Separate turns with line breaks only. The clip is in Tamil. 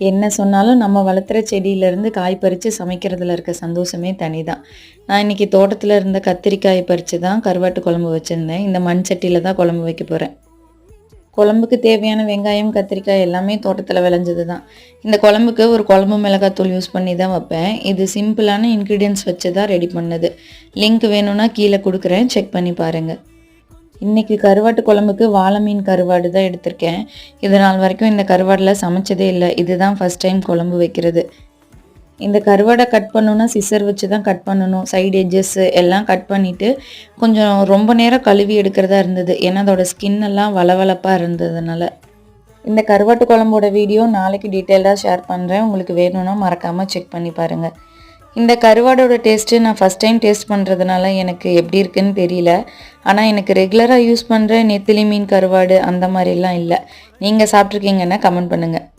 என்ன சொன்னாலும் நம்ம வளர்த்துற செடியிலேருந்து காய் பறித்து சமைக்கிறதுல இருக்க சந்தோஷமே தனி தான் நான் இன்றைக்கி தோட்டத்தில் இருந்த கத்திரிக்காய் பறித்து தான் கருவாட்டு குழம்பு வச்சுருந்தேன். இந்த மண் சட்டியில் தான் குழம்பு வைக்க போகிறேன் குழம்புக்கு தேவையான வெங்காயம் கத்திரிக்காய் எல்லாமே தோட்டத்தில் விளைஞ்சது தான் இந்த குழம்புக்கு ஒரு குழம்பு மிளகாத்தூள் யூஸ் பண்ணி தான் வைப்பேன். இது சிம்பிளான இன்க்ரீடியன்ஸ் வச்சு தான் ரெடி பண்ணது. லிங்க் வேணும்னா கீழே கொடுக்குறேன். செக் பண்ணி பாருங்கள் இன்றைக்கி கருவாட்டு குழம்புக்கு வாழை மீன் கருவாடு தான் எடுத்திருக்கேன். இது நாள் வரைக்கும் இந்த கருவாடில் சமைச்சதே இல்லை. இதுதான் ஃபஸ்ட் டைம் குழம்பு வைக்கிறது. இந்த கருவாடை கட் பண்ணணும்னா சிசர் வச்சு தான் கட் பண்ணணும். சைடு எஜ்ஜஸ் எல்லாம் கட் பண்ணிவிட்டு கொஞ்சம் ரொம்ப நேரம் கழுவி எடுக்கிறதா இருந்தது. ஏன்னா அதோட ஸ்கின் எல்லாம் வளவளப்பாக இருந்ததுனால. இந்த கருவாட்டு குழம்போட வீடியோ நாளைக்கு டீட்டெயிலாக ஷேர் பண்ணுறேன் உங்களுக்கு வேணும்னா மறக்காமல் செக் பண்ணி பாருங்கள் இந்த கருவாடோட டேஸ்ட்டு நான் ஃபஸ்ட் டைம் டேஸ்ட் பண்ணுறதுனால எனக்கு எப்படி இருக்குன்னு தெரியல. ஆனால் எனக்கு ரெகுலராக யூஸ் பண்ணுற நெத்திலி மீன் கருவாடு அந்த மாதிரிலாம் இல்லை. நீங்கள் சாப்பிட்ருக்கீங்கன்னா கமெண்ட் பண்ணுங்கள்